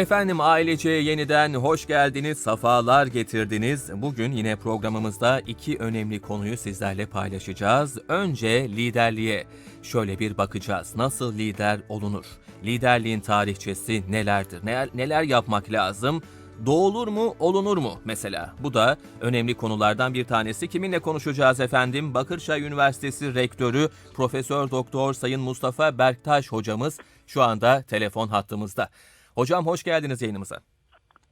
Efendim ailece yeniden hoş geldiniz, safalar getirdiniz. Bugün yine programımızda iki önemli konuyu sizlerle paylaşacağız. Önce liderliğe şöyle bir bakacağız. Nasıl lider olunur? Liderliğin tarihçesi nelerdir? Neler, neler yapmak lazım? Doğulur mu, olunur mu mesela? Bu da önemli konulardan bir tanesi. Kiminle konuşacağız efendim? Bakırçay Üniversitesi Rektörü Profesör Doktor Sayın Mustafa Berktaş hocamız şu anda telefon hattımızda. Hocam hoş geldiniz yayınımıza.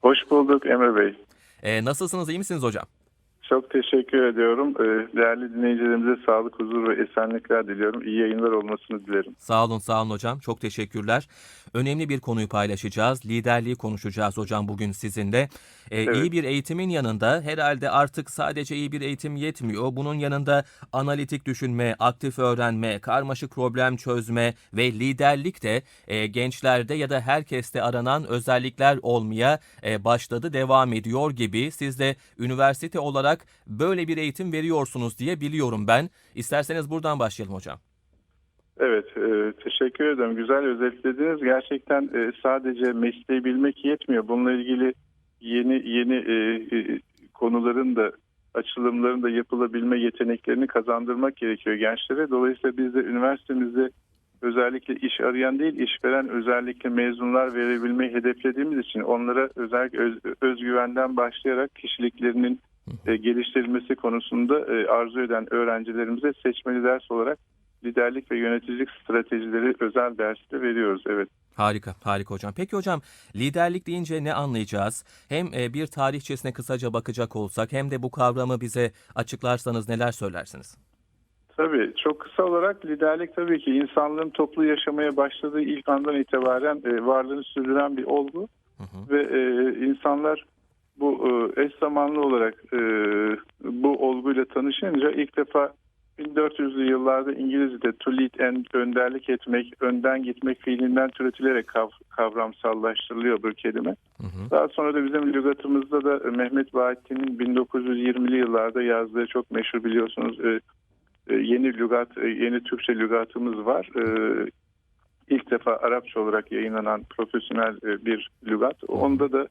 Hoş bulduk Emre Bey. Ee, nasılsınız, iyi misiniz hocam? Çok teşekkür ediyorum. Ee, Değerli dinleyicilerimize sağlık, huzur ve esenlikler diliyorum. İyi yayınlar olmasını dilerim. Sağ olun, sağ olun hocam. Çok teşekkürler. Önemli bir konuyu paylaşacağız. Liderliği konuşacağız hocam bugün sizinle. Ee, Evet. İyi bir eğitimin yanında herhalde artık sadece iyi bir eğitim yetmiyor. Bunun yanında analitik düşünme, aktif öğrenme, karmaşık problem çözme ve liderlik de e, gençlerde ya da herkeste aranan özellikler olmaya e, başladı, devam ediyor gibi. Siz de üniversite olarak böyle bir eğitim veriyorsunuz diye biliyorum ben. İsterseniz buradan başlayalım hocam. Evet, e, teşekkür ederim. Güzel özetlediniz. Gerçekten e, sadece mesleği bilmek yetmiyor. Bununla ilgili yeni yeni e, e, konuların da açılımların da yapılabilme yeteneklerini kazandırmak gerekiyor gençlere. Dolayısıyla biz de üniversitemizde özellikle iş arayan değil, işveren özellikle mezunlar verebilmeyi hedeflediğimiz için onlara özellikle öz, özgüvenden başlayarak kişiliklerinin e, geliştirilmesi konusunda e, arzu eden öğrencilerimize seçmeli ders olarak liderlik ve yöneticilik stratejileri özel dersleri veriyoruz. Evet. Harika, harika hocam. Peki hocam liderlik deyince ne anlayacağız? Hem e, bir tarihçesine kısaca bakacak olsak hem de bu kavramı bize açıklarsanız neler söylersiniz? Tabii çok kısa olarak liderlik tabii ki insanlığın toplu yaşamaya başladığı ilk andan itibaren e, varlığını sürdüren bir olgu Hı hı. ve e, insanlar bu e, eş zamanlı olarak e, bu olguyla tanışınca ilk defa 1400'lü yıllarda İngilizce'de to lead and önderlik etmek, önden gitmek fiilinden türetilerek kav- kavramsallaştırılıyor bu kelime. Hı hı. Daha sonra da bizim lügatımızda da Mehmet Bahattin'in 1920'li yıllarda yazdığı çok meşhur biliyorsunuz e, e, yeni lügat, e, yeni Türkçe lügatımız var. E, İlk defa Arapça olarak yayınlanan profesyonel e, bir lügat. Onda da e,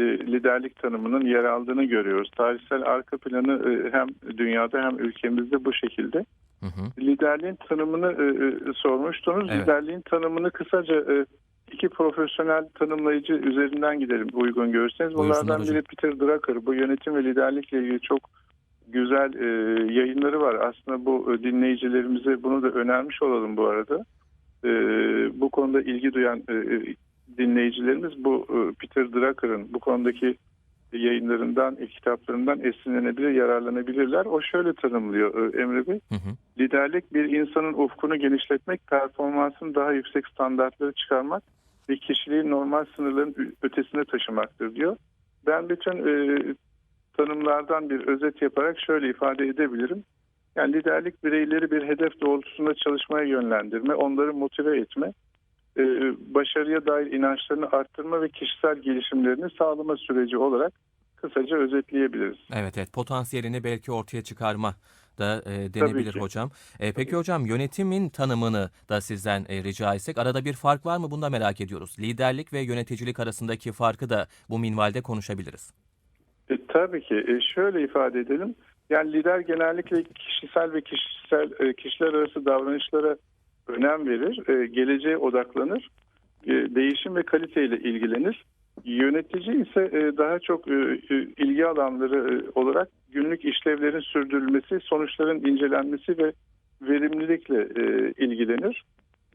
liderlik tanımının yer aldığını görüyoruz. Tarihsel arka planı e, hem dünyada hem ülkemizde bu şekilde. Hı hı. Liderliğin tanımını e, e, sormuştunuz. Evet. Liderliğin tanımını kısaca e, iki profesyonel tanımlayıcı üzerinden gidelim uygun görürseniz. Bunlardan biri Peter Drucker. Bu yönetim ve liderlikle ilgili çok güzel e, yayınları var. Aslında bu e, dinleyicilerimize bunu da önermiş olalım bu arada. E, bu konuda ilgi duyan e, e, dinleyicilerimiz bu e, Peter Drucker'ın bu konudaki yayınlarından, e, kitaplarından esinlenebilir, yararlanabilirler. O şöyle tanımlıyor e, Emre Bey. Hı hı. Liderlik bir insanın ufkunu genişletmek, performansın daha yüksek standartları çıkarmak ve kişiliği normal sınırların ötesine taşımaktır diyor. Ben bütün e, tanımlardan bir özet yaparak şöyle ifade edebilirim. Yani liderlik bireyleri bir hedef doğrultusunda çalışmaya yönlendirme, onları motive etme, e, başarıya dair inançlarını arttırma ve kişisel gelişimlerini sağlama süreci olarak kısaca özetleyebiliriz. Evet evet potansiyelini belki ortaya çıkarma da e, denebilir hocam. E, peki hocam yönetimin tanımını da sizden e, rica etsek arada bir fark var mı bunu da merak ediyoruz. Liderlik ve yöneticilik arasındaki farkı da bu minvalde konuşabiliriz. E, tabii ki. E, şöyle ifade edelim. Yani lider genellikle kişisel ve kişisel e, kişiler arası davranışlara önem verir, e, geleceğe odaklanır, e, değişim ve kaliteyle ilgilenir. Yönetici ise e, daha çok e, e, ilgi alanları e, olarak günlük işlevlerin sürdürülmesi, sonuçların incelenmesi ve verimlilikle e, ilgilenir.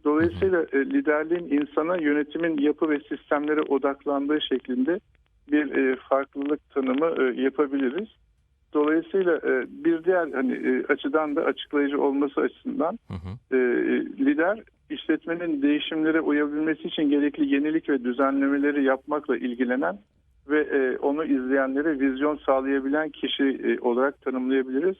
Dolayısıyla e, liderliğin insana yönetimin yapı ve sistemlere odaklandığı şeklinde bir e, farklılık tanımı e, yapabiliriz. Dolayısıyla e, bir diğer hani e, açıdan da açıklayıcı olması açısından Hı hı. e, lider işletmenin değişimlere uyabilmesi için gerekli yenilik ve düzenlemeleri yapmakla ilgilenen ve e, onu izleyenlere vizyon sağlayabilen kişi e, olarak tanımlayabiliriz.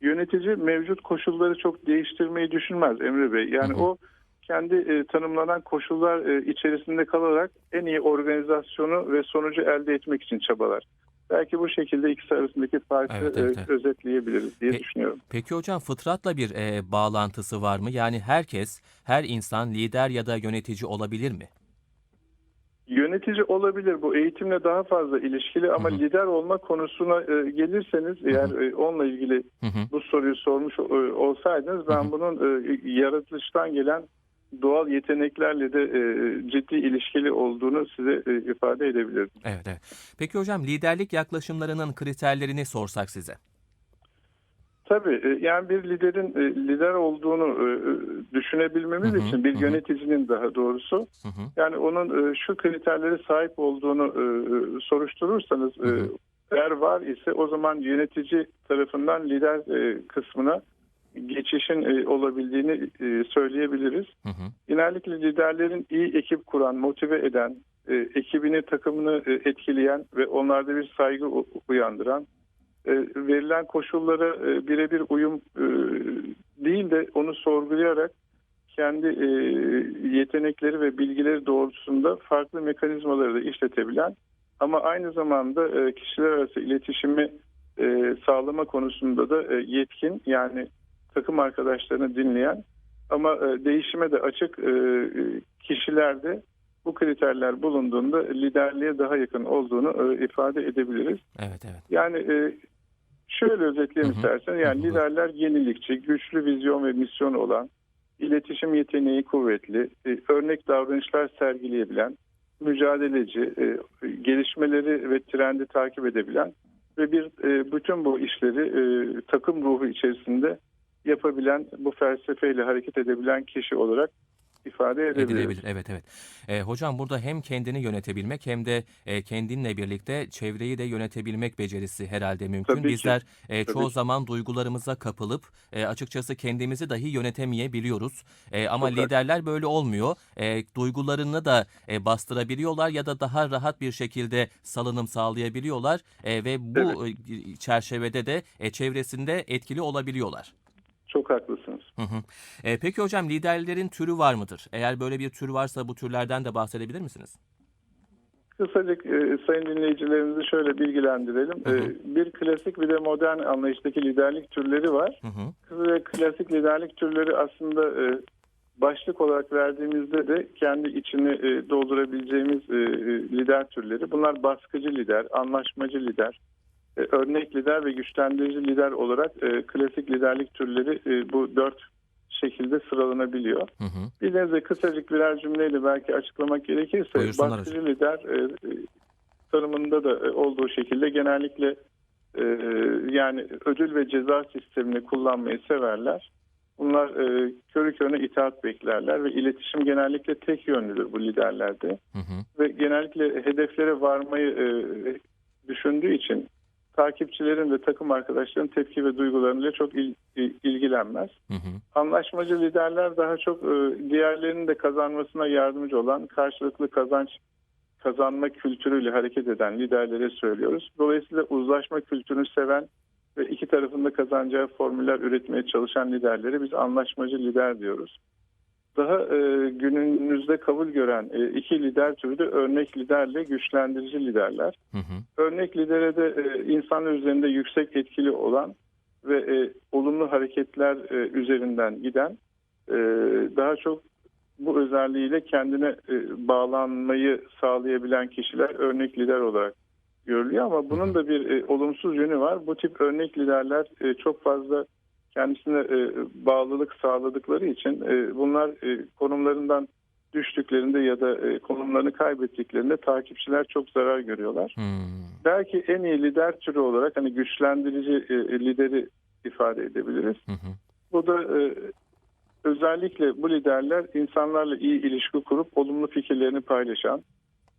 Yönetici mevcut koşulları çok değiştirmeyi düşünmez Emre Bey. Yani Hı hı. o kendi e, tanımlanan koşullar e, içerisinde kalarak en iyi organizasyonu ve sonucu elde etmek için çabalar. Belki bu şekilde ikisi arasındaki farkı Evet, evet, e, evet. özetleyebiliriz diye Pe- düşünüyorum. Peki hocam fıtratla bir e, bağlantısı var mı? Yani herkes, her insan lider ya da yönetici olabilir mi? Yönetici olabilir bu eğitimle daha fazla ilişkili ama Hı hı. lider olma konusuna e, gelirseniz eğer e, onunla ilgili Hı hı. bu soruyu sormuş e, olsaydınız ben Hı hı. bunun e, yaratılıştan gelen doğal yeteneklerle de e, ciddi ilişkili olduğunu size e, ifade edebilirdim. Evet, evet. Peki hocam liderlik yaklaşımlarının kriterlerini sorsak size. Tabii e, yani bir liderin e, lider olduğunu e, düşünebilmemiz Hı hı, için bir hı yöneticinin daha doğrusu Hı hı. yani onun şu kriterlere sahip olduğunu soruşturursanız Hı hı. eğer var ise o zaman yönetici tarafından lider kısmına geçişin e, olabildiğini e, söyleyebiliriz. Hı hı. Genellikle liderlerin iyi ekip kuran, motive eden, e, ekibini, takımını etkileyen ve onlarda bir saygı uyandıran, verilen koşullara birebir uyum değil de onu sorgulayarak kendi yetenekleri ve bilgileri doğrultusunda farklı mekanizmaları da işletebilen ama aynı zamanda kişiler arası iletişimi sağlama konusunda da yetkin yani takım arkadaşlarını dinleyen ama e, değişime de açık e, kişilerde bu kriterler bulunduğunda liderliğe daha yakın olduğunu e, ifade edebiliriz. Evet, evet. Yani e, şöyle özetleyeyim istersen yani Hı hı. liderler yenilikçi, güçlü vizyon ve misyon olan, iletişim yeteneği kuvvetli, e, örnek davranışlar sergileyebilen, mücadeleci, e, gelişmeleri ve trendi takip edebilen ve bir e, bütün bu işleri e, takım ruhu içerisinde yapabilen, bu felsefeyle hareket edebilen kişi olarak ifade edebiliriz. Edilebilir. Evet, evet. E, hocam burada hem kendini yönetebilmek hem de e, kendinle birlikte çevreyi de yönetebilmek becerisi herhalde mümkün. Tabii ki. Bizler e, çoğu Tabii ki. zaman duygularımıza kapılıp e, açıkçası kendimizi dahi yönetemeyebiliyoruz. E, ama Çok liderler böyle olmuyor. E, duygularını da e, bastırabiliyorlar ya da daha rahat bir şekilde salınım sağlayabiliyorlar E, ve bu e, çerçevede de e, çevresinde etkili olabiliyorlar. Çok haklısınız. Hı hı. E, peki hocam liderlerin türü var mıdır? Eğer böyle bir tür varsa bu türlerden de bahsedebilir misiniz? Kısacık e, sayın dinleyicilerimizi şöyle bilgilendirelim. Hı hı. E, bir klasik bir de modern anlayıştaki liderlik türleri var. Hı hı. Kısaca klasik liderlik türleri aslında e, başlık olarak verdiğimizde de kendi içini e, doldurabileceğimiz e, e, lider türleri. Bunlar baskıcı lider, anlaşmacı lider, e, örnek lider ve güçlendirici lider olarak e, klasik liderlik türleri e, bu dört şekilde sıralanabiliyor. Hı hı. Bir de kısacık birer cümleyle belki açıklamak gerekirse baskıcı lider e, e, tanımında da e, olduğu şekilde genellikle e, yani ödül ve ceza sistemini kullanmayı severler. Bunlar e, körü körüne itaat beklerler ve iletişim genellikle tek yönlüdür bu liderlerde. Hı hı. Ve genellikle hedeflere varmayı e, düşündüğü için takipçilerin ve takım arkadaşlarının tepki ve duygularıyla çok il- ilgilenmez. Hı hı. Anlaşmacı liderler daha çok e, diğerlerinin de kazanmasına yardımcı olan karşılıklı kazanç kazanma kültürüyle hareket eden liderlere söylüyoruz. Dolayısıyla uzlaşma kültürünü seven ve iki tarafında kazanacağı formüller üretmeye çalışan liderlere biz anlaşmacı lider diyoruz. Daha e, günümüzde kabul gören e, iki lider türü de örnek liderle güçlendirici liderler. Hı hı. Örnek lidere de e, insanlar üzerinde yüksek etkili olan ve e, olumlu hareketler e, üzerinden giden e, daha çok bu özelliğiyle kendine e, bağlanmayı sağlayabilen kişiler örnek lider olarak görülüyor ama bunun da bir e, olumsuz yönü var. Bu tip örnek liderler e, çok fazla kendisine e, bağlılık sağladıkları için e, bunlar e, konumlarından düştüklerinde ya da e, konumlarını kaybettiklerinde takipçiler çok zarar görüyorlar Hmm. belki en iyi lider türü olarak hani güçlendirici e, lideri ifade edebiliriz. Hı hı. Bu da e, özellikle bu liderler insanlarla iyi ilişki kurup olumlu fikirlerini paylaşan,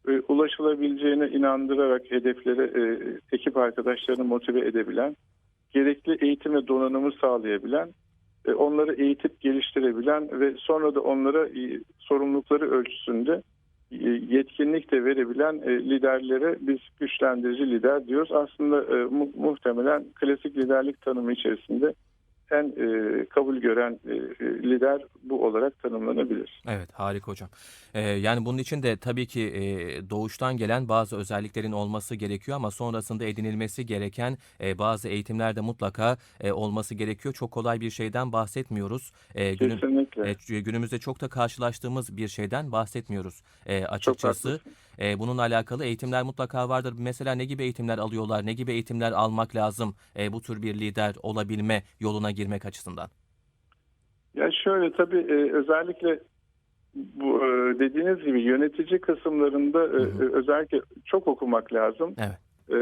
e, ulaşılabileceğine inandırarak hedeflere e, ekip arkadaşlarını motive edebilen, gerekli eğitim ve donanımı sağlayabilen, e, onları eğitip geliştirebilen ve sonra da onlara e, sorumlulukları ölçüsünde e, yetkinlik de verebilen liderlere biz güçlendirici lider diyoruz. Aslında mu- muhtemelen klasik liderlik tanımı içerisinde en e, kabul gören e, e, lider bu olarak tanımlanabilir. Evet harika hocam. Ee, yani bunun için de tabii ki e, doğuştan gelen bazı özelliklerin olması gerekiyor ama sonrasında edinilmesi gereken e, bazı eğitimler de mutlaka e, olması gerekiyor. Çok kolay bir şeyden bahsetmiyoruz. E, günüm, Kesinlikle. e, günümüzde çok da karşılaştığımız bir şeyden bahsetmiyoruz e, açıkçası. haklısın. E, bununla alakalı eğitimler mutlaka vardır. Mesela ne gibi eğitimler alıyorlar, ne gibi eğitimler almak lazım e, bu tür bir lider olabilme yoluna girmek açısından? Ya şöyle tabii e, özellikle bu e, dediğiniz gibi yönetici kısımlarında e, hı. e, özellikle çok okumak lazım. Evet. E,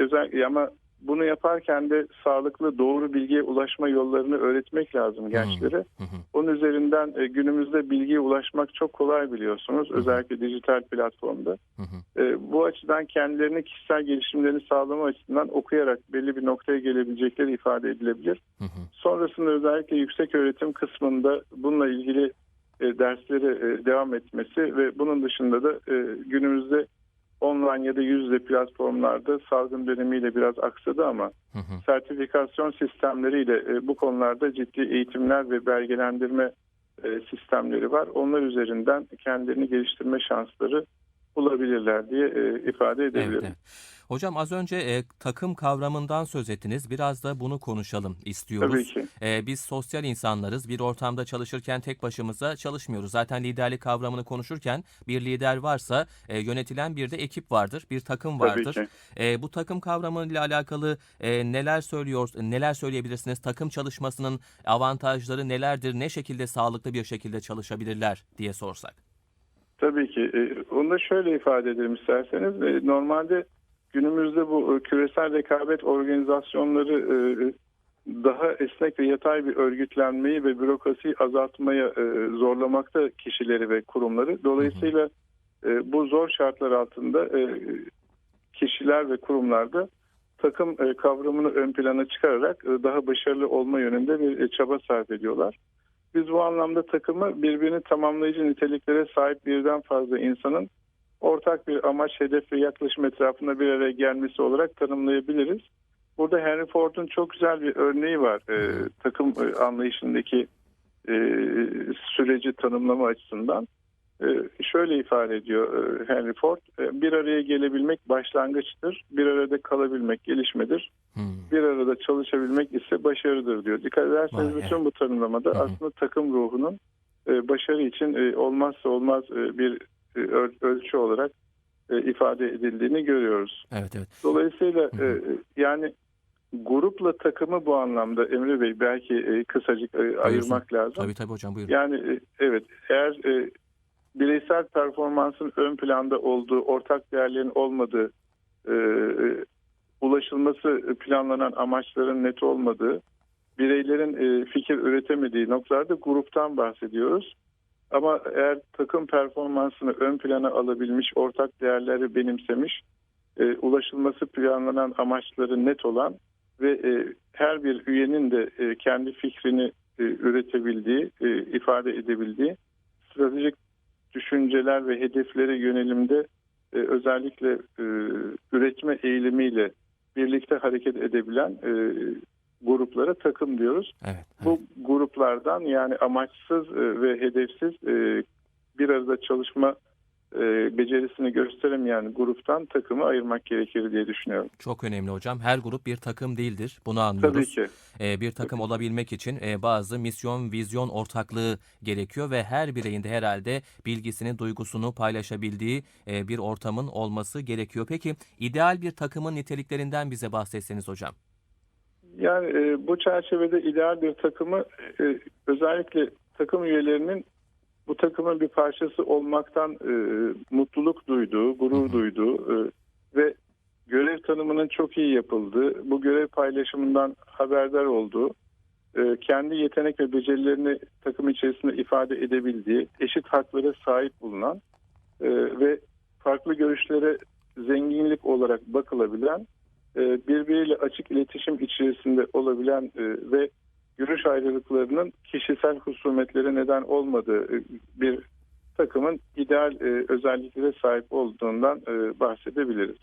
özel ama bunu yaparken de sağlıklı doğru bilgiye ulaşma yollarını öğretmek lazım gençlere. Hı hı. Onun üzerinden e, günümüzde bilgiye ulaşmak çok kolay biliyorsunuz. hı. Özellikle dijital platformda. E, bu açıdan kendilerini kişisel gelişimlerini sağlama açısından okuyarak belli bir noktaya gelebilecekleri ifade edilebilir. Hı hı. Sonrasında özellikle yüksek öğretim kısmında bununla ilgili e, derslere e, devam etmesi ve bunun dışında da e, günümüzde online ya da yüz yüze platformlarda salgın dönemiyle biraz aksadı ama Hı hı. sertifikasyon sistemleriyle e, bu konularda ciddi eğitimler ve belgelendirme sistemleri var. Onlar üzerinden kendilerini geliştirme şansları bulabilirler diye e, ifade edebilirim. Evet, evet. Hocam az önce e, takım kavramından söz ettiniz. Biraz da bunu konuşalım istiyoruz. Tabii ki. E, biz sosyal insanlarız. Bir ortamda çalışırken tek başımıza çalışmıyoruz. Zaten liderlik kavramını konuşurken bir lider varsa e, yönetilen bir de ekip vardır, bir takım Tabii vardır. ki. E, bu takım kavramıyla alakalı e, neler söylüyor, neler söyleyebilirsiniz? Takım çalışmasının avantajları nelerdir? Ne şekilde sağlıklı bir şekilde çalışabilirler diye sorsak. Tabii ki. E, Onu da şöyle ifade edelim isterseniz. E, Normalde günümüzde bu e, küresel rekabet organizasyonları e, daha esnek ve yatay bir örgütlenmeyi ve bürokrasiyi azaltmaya e, zorlamakta kişileri ve kurumları. Dolayısıyla bu zor şartlar altında kişiler ve kurumlarda takım kavramını ön plana çıkararak daha başarılı olma yönünde bir çaba sarf ediyorlar. Biz bu anlamda takımı birbirini tamamlayıcı niteliklere sahip birden fazla insanın ortak bir amaç, hedef ve yaklaşım etrafında bir araya gelmesi olarak tanımlayabiliriz. Burada Henry Ford'un çok güzel bir örneği var e, takım anlayışındaki e, süreci tanımlama açısından. E, şöyle ifade ediyor e, Henry Ford, e, bir araya gelebilmek başlangıçtır, bir arada kalabilmek gelişmedir, Hmm. bir arada çalışabilmek ise başarıdır diyor. Dikkat ederseniz Vay, bütün bu tanımlamada hı. aslında takım ruhunun e, başarı için olmazsa olmaz bir öl- ölçü olarak e, ifade edildiğini görüyoruz. Evet, evet. Dolayısıyla e, yani grupla takımı bu anlamda Emre Bey belki e, kısacık e, ayırmak lazım. Tabii tabii hocam buyurun. Yani e, evet eğer e, bireysel performansın ön planda olduğu, ortak değerlerin olmadığı, e, e, ulaşılması planlanan amaçların net olmadığı, bireylerin e, fikir üretemediği noktalarda gruptan bahsediyoruz. Ama eğer takım performansını ön plana alabilmiş, ortak değerleri benimsemiş, e, ulaşılması planlanan amaçları net olan ve e, her bir üyenin de e, kendi fikrini e, üretebildiği, e, ifade edebildiği stratejik düşünceler ve hedeflere yönelimde e, özellikle e, üretme eğilimiyle birlikte hareket edebilen e, gruplara takım diyoruz. Evet. evet. Bu gruplardan yani amaçsız e, ve hedefsiz e, bir arada çalışma e, becerisini gösteremeyen gruptan takımı ayırmak gerekir diye düşünüyorum. Çok önemli hocam. Her grup bir takım değildir. Bunu Tabii anlıyoruz. ki. Ee, bir takım olabilmek için e, bazı misyon, vizyon ortaklığı gerekiyor ve her bireyin de herhalde bilgisini, duygusunu paylaşabildiği e, bir ortamın olması gerekiyor. Peki ideal bir takımın niteliklerinden bize bahsetseniz hocam. Yani e, bu çerçevede ideal bir takımı e, özellikle takım üyelerinin bu takımın bir parçası olmaktan e, mutluluk duyduğu, gurur duyduğu e, ve görev tanımının çok iyi yapıldığı, bu görev paylaşımından haberdar olduğu, e, kendi yetenek ve becerilerini takım içerisinde ifade edebildiği, eşit haklara sahip bulunan e, ve farklı görüşlere zenginlik olarak bakılabilen birbiriyle açık iletişim içerisinde olabilen e, ve görüş ayrılıklarının kişisel husumetlere neden olmadığı e, bir takımın ideal e, özelliklere sahip olduğundan e, bahsedebiliriz.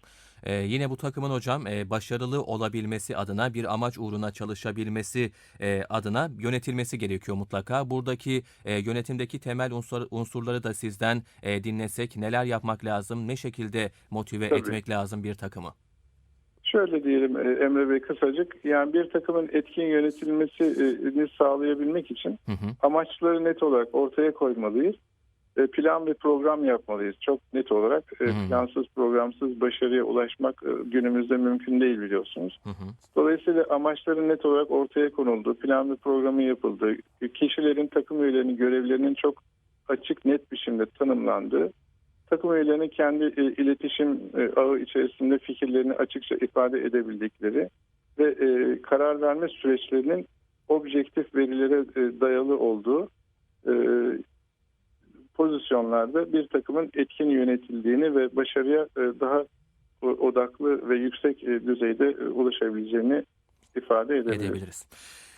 Ee, yine bu takımın hocam e, başarılı olabilmesi adına bir amaç uğruna çalışabilmesi e, adına yönetilmesi gerekiyor mutlaka. Buradaki e, yönetimdeki temel unsur, unsurları da sizden e, dinlesek neler yapmak lazım, ne şekilde motive Tabii. etmek lazım bir takımı? Şöyle diyelim e, Emre Bey kısacık, yani bir takımın etkin yönetilmesini sağlayabilmek için Hı hı. amaçları net olarak ortaya koymalıyız. e, plan ve program yapmalıyız. Çok net olarak e, Hı hı. plansız programsız başarıya ulaşmak günümüzde mümkün değil biliyorsunuz. Hı hı. Dolayısıyla amaçların net olarak ortaya konuldu, plan ve programı yapıldı, kişilerin, takım üyelerinin görevlerinin çok açık, net biçimde tanımlandığı, takım üyelerinin kendi e, iletişim e, ağı içerisinde fikirlerini açıkça ifade edebildikleri ve e, karar verme süreçlerinin objektif verilere e, dayalı olduğu e, pozisyonlarda bir takımın etkin yönetildiğini ve başarıya e, daha o- odaklı ve yüksek e, düzeyde e, ulaşabileceğini ifade edebiliriz. Edebiliriz.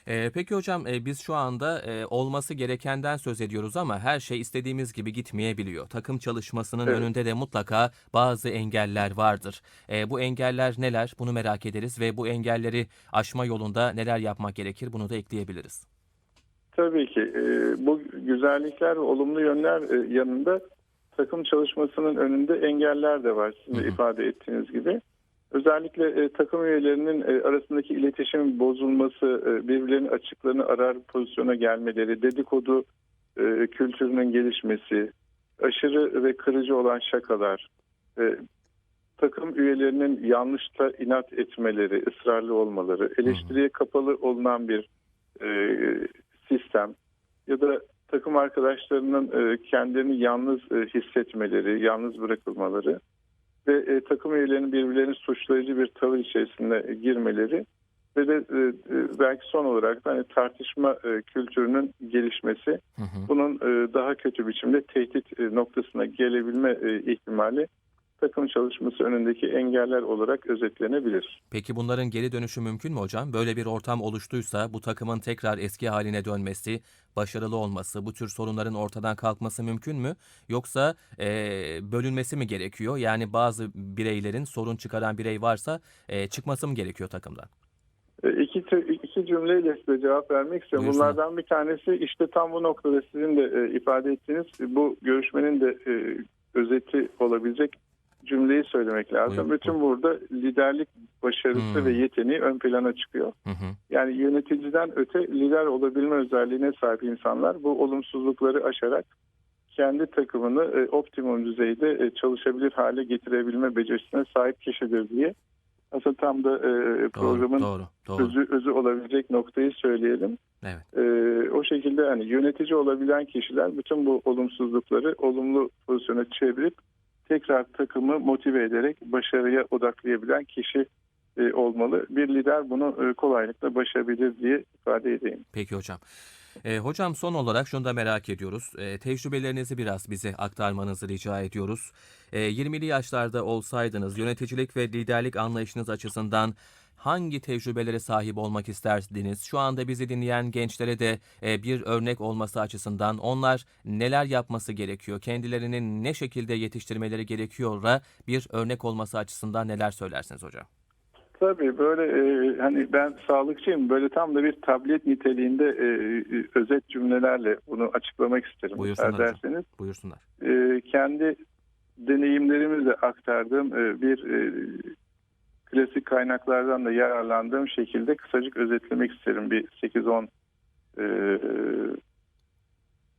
Ee, peki hocam e, biz şu anda e, olması gerekenden söz ediyoruz ama her şey istediğimiz gibi gitmeyebiliyor. Takım çalışmasının Evet. önünde de mutlaka bazı engeller vardır. E, bu engeller neler? Bunu merak ederiz ve bu engelleri aşma yolunda neler yapmak gerekir? Bunu da ekleyebiliriz. Tabii ki e, bu güzellikler ve olumlu yönler e, yanında takım çalışmasının önünde engeller de var sizin de ifade ettiğiniz gibi. Özellikle e, takım üyelerinin e, arasındaki iletişim bozulması, e, birbirlerinin açıklarını arar pozisyona gelmeleri, dedikodu e, kültürünün gelişmesi, aşırı ve kırıcı olan şakalar, e, takım üyelerinin yanlışta inat etmeleri, ısrarlı olmaları, eleştiriye kapalı olunan bir e, sistem ya da takım arkadaşlarının e, kendilerini yalnız e, hissetmeleri, yalnız bırakılmaları ve e, takım üyelerinin birbirlerini suçlayıcı bir tavır içerisinde girmeleri ve de e, e, belki son olarak da hani tartışma e, kültürünün gelişmesi Hı hı. bunun e, daha kötü biçimde tehdit e, noktasına gelebilme e, ihtimali takım çalışması önündeki engeller olarak özetlenebilir. Peki bunların geri dönüşü mümkün mü hocam? Böyle bir ortam oluştuysa bu takımın tekrar eski haline dönmesi, başarılı olması, bu tür sorunların ortadan kalkması mümkün mü? Yoksa eee, bölünmesi mi gerekiyor? Yani bazı bireylerin sorun çıkaran birey varsa eee, çıkması mı gerekiyor takımdan? E, İki, iki cümleyle size cevap vermek istiyorum. Bunlardan bir tanesi işte tam bu noktada sizin de e, ifade ettiğiniz bu görüşmenin de e, özeti olabilecek cümleyi söylemek lazım. Buyurun, Bütün burada liderlik başarısı Hmm. ve yeteneği ön plana çıkıyor. Hı. Yani yöneticiden öte lider olabilme özelliğine sahip insanlar bu olumsuzlukları aşarak kendi takımını e, optimum düzeyde e, çalışabilir hale getirebilme becerisine sahip kişidir diye aslında tam da e, programın doğru, doğru. özü, özü olabilecek noktayı söyleyelim. Evet. Ee, o şekilde hani yönetici olabilen kişiler bütün bu olumsuzlukları olumlu pozisyona çevirip tekrar takımı motive ederek başarıya odaklayabilen kişi e, olmalı. Bir lider bunu e, kolaylıkla başarabilir diye ifade edeyim. Peki hocam. Ee, hocam son olarak şunu da merak ediyoruz. Ee, tecrübelerinizi biraz bize aktarmanızı rica ediyoruz. Ee, 20'li yaşlarda olsaydınız yöneticilik ve liderlik anlayışınız açısından hangi tecrübelere sahip olmak isterdiniz? Şu anda bizi dinleyen gençlere de e, bir örnek olması açısından onlar neler yapması gerekiyor? Kendilerini ne şekilde yetiştirmeleri gerekiyor'a bir örnek olması açısından neler söylersiniz hocam? Tabii böyle e, hani ben sağlıkçıyım böyle tam da bir tablet niteliğinde e, e, özet cümlelerle bunu açıklamak isterim. Buyursunlar derseniz. Buyursunlar. e, kendi deneyimlerimizle aktardığım e, bir e, klasik kaynaklardan da yararlandığım şekilde kısacık özetlemek isterim bir 8-10 e,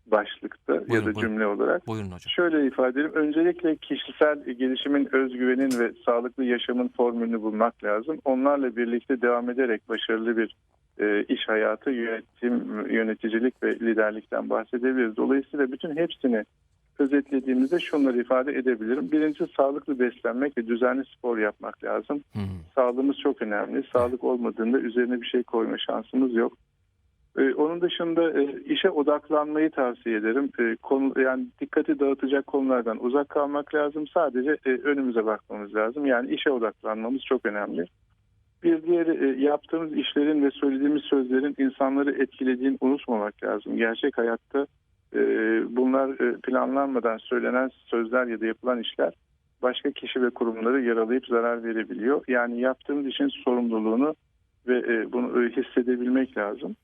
başlıkta ya Buyurun, da buyurun. cümle olarak. Buyurun hocam. Şöyle ifade edeyim. Öncelikle kişisel gelişimin, özgüvenin ve sağlıklı yaşamın formülünü bulmak lazım. Onlarla birlikte devam ederek başarılı bir e, iş hayatı, yönetim, yöneticilik ve liderlikten bahsedebiliriz. Dolayısıyla bütün hepsini özetlediğimizde şunları ifade edebilirim. Birincisi sağlıklı beslenmek ve düzenli spor yapmak lazım. Hı. Sağlığımız çok önemli. Sağlık olmadığında üzerine bir şey koyma şansımız yok. Ee, onun dışında e, işe odaklanmayı tavsiye ederim. E, konu, yani dikkati dağıtacak konulardan uzak kalmak lazım. Sadece e, önümüze bakmamız lazım. Yani işe odaklanmamız çok önemli. Bir diğeri e, yaptığımız işlerin ve söylediğimiz sözlerin insanları etkilediğini unutmamak lazım. Gerçek hayatta bunlar e, planlanmadan söylenen sözler ya da yapılan işler başka kişi ve kurumları yaralayıp zarar verebiliyor. Yani yaptığımız işin sorumluluğunu ve e, bunu e, hissedebilmek lazım.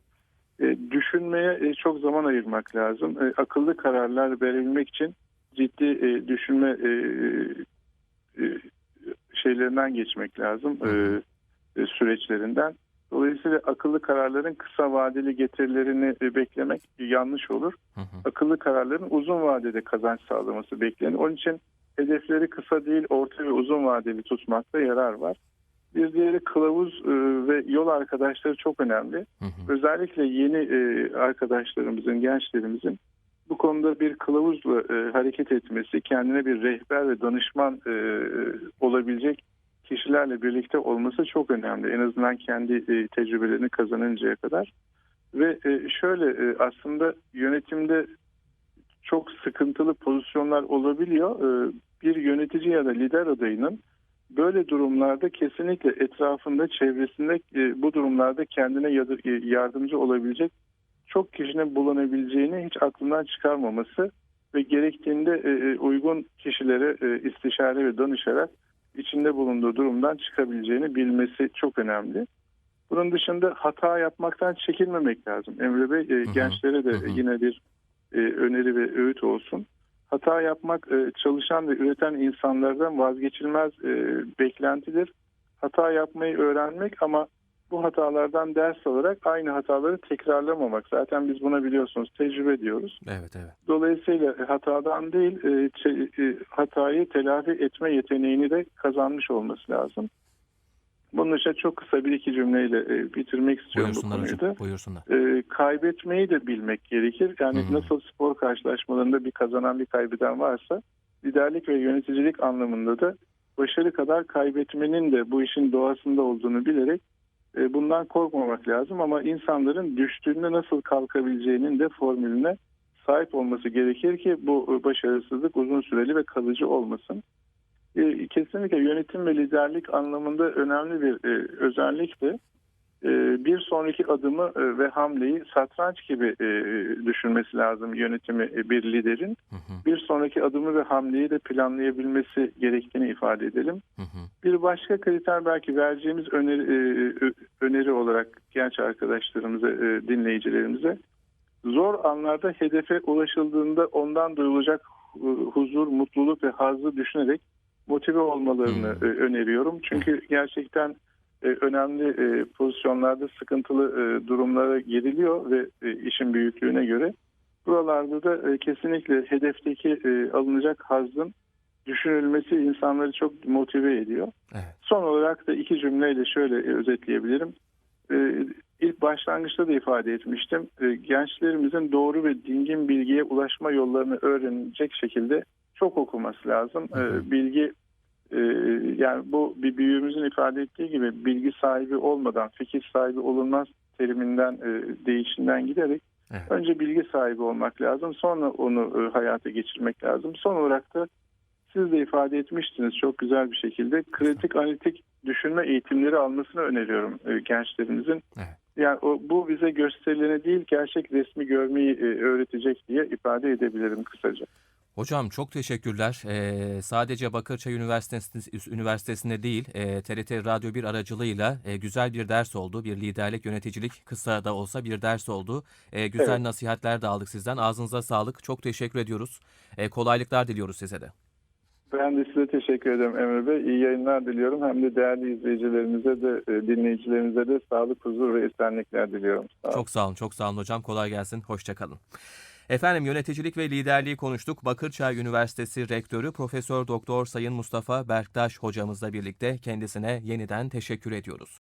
Düşünmeye çok zaman ayırmak lazım. Akıllı kararlar verebilmek için ciddi düşünme şeylerinden geçmek lazım. Süreçlerinden. Dolayısıyla akıllı kararların kısa vadeli getirilerini e, beklemek yanlış olur. Hı Hı akıllı kararların uzun vadede kazanç sağlaması beklenir. Onun için hedefleri kısa değil, orta ve uzun vadeli tutmakta yarar var. Bir diğeri kılavuz e, ve yol arkadaşları çok önemli. Hı hı. Özellikle yeni e, arkadaşlarımızın, gençlerimizin bu konuda bir kılavuzla hareket etmesi, kendine bir rehber ve danışman olabilecek kişilerle birlikte olması çok önemli. En azından kendi e, tecrübelerini kazanıncaya kadar. Ve e, şöyle e, aslında yönetimde çok sıkıntılı pozisyonlar olabiliyor. Bir yönetici ya da lider adayının böyle durumlarda kesinlikle etrafında, çevresinde bu durumlarda kendine yardımcı olabilecek çok kişinin bulunabileceğini hiç aklından çıkarmaması ve gerektiğinde uygun kişilere istişare ve danışarak içinde bulunduğu durumdan çıkabileceğini bilmesi çok önemli. Bunun dışında hata yapmaktan çekinmemek lazım. Emre Bey e, gençlere de yine bir e, öneri ve öğüt olsun. Hata yapmak e, çalışan ve üreten insanlardan vazgeçilmez e, beklentidir. Hata yapmayı öğrenmek ama bu hatalardan ders alarak aynı hataları tekrarlamamak. Zaten biz buna biliyorsunuz tecrübe diyoruz. Evet evet. Dolayısıyla hatadan değil e, e, hatayı telafi etme yeteneğini de kazanmış olması lazım. Bunun için çok kısa bir iki cümleyle e, bitirmek istiyorum bu konuyu hocam. da. Buyursunlar. E, kaybetmeyi de bilmek gerekir. Yani hı. nasıl spor karşılaşmalarında bir kazanan bir kaybeden varsa liderlik ve yöneticilik anlamında da başarı kadar kaybetmenin de bu işin doğasında olduğunu bilerek e, bundan korkmamak lazım ama insanların düştüğünde nasıl kalkabileceğinin de formülüne sahip olması gerekir ki bu e, başarısızlık uzun süreli ve kalıcı olmasın. E, Kesinlikle yönetim ve liderlik anlamında önemli bir e, özellik de e, bir sonraki adımı e, ve hamleyi satranç gibi e, düşünmesi lazım yönetimi e, bir liderin. Hı hı. Bir sonraki adımı ve hamleyi de planlayabilmesi gerektiğini ifade edelim. Hı. Bir başka kriter belki vereceğimiz öneri, e, öneri olarak genç arkadaşlarımıza, e, dinleyicilerimize zor anlarda hedefe ulaşıldığında ondan duyulacak e, huzur, mutluluk ve hazzı düşünerek motive olmalarını Hmm. e, öneriyorum. Çünkü gerçekten e, önemli e, pozisyonlarda sıkıntılı e, durumlara giriliyor ve e, işin büyüklüğüne göre buralarda da e, kesinlikle hedefteki e, alınacak hazzın düşünülmesi insanları çok motive ediyor. Evet. Son olarak da iki cümleyle şöyle e, özetleyebilirim. Ee, İlk başlangıçta da ifade etmiştim. Gençlerimizin doğru ve dingin bilgiye ulaşma yollarını öğrenecek şekilde çok okuması lazım. Ee, Bilgi e, yani bu bir büyüğümüzün ifade ettiği gibi bilgi sahibi olmadan fikir sahibi olunmaz teriminden e, değişinden giderek Evet. önce bilgi sahibi olmak lazım. Sonra onu e, hayata geçirmek lazım. Son olarak da siz de ifade etmiştiniz çok güzel bir şekilde. Kritik analitik düşünme eğitimleri almasını öneriyorum e, gençlerimizin. Evet. Yani o, bu bize gösterilene değil gerçek resmi görmeyi öğretecek diye ifade edebilirim kısaca. Hocam çok teşekkürler. Ee, sadece Bakırçay Üniversitesi, Üniversitesi'nde değil, e, TRT Radyo 1 aracılığıyla e, güzel bir ders oldu. Bir liderlik, yöneticilik kısa da olsa bir ders oldu. E, güzel Evet. nasihatler de aldık sizden. Ağzınıza sağlık. Çok teşekkür ediyoruz. E, kolaylıklar diliyoruz size de. Ben de size teşekkür ederim Emre Bey. İyi yayınlar diliyorum. Hem de değerli izleyicilerimize de e, dinleyicilerimize de sağlık, huzur ve esenlikler diliyorum. Sağ olun. Çok sağ olun, çok sağ olun hocam. Kolay gelsin. Hoşçakalın. Efendim yöneticilik ve liderliği konuştuk. Bakırçay Üniversitesi Rektörü Profesör Doktor Sayın Mustafa Berktaş hocamızla birlikte kendisine yeniden teşekkür ediyoruz.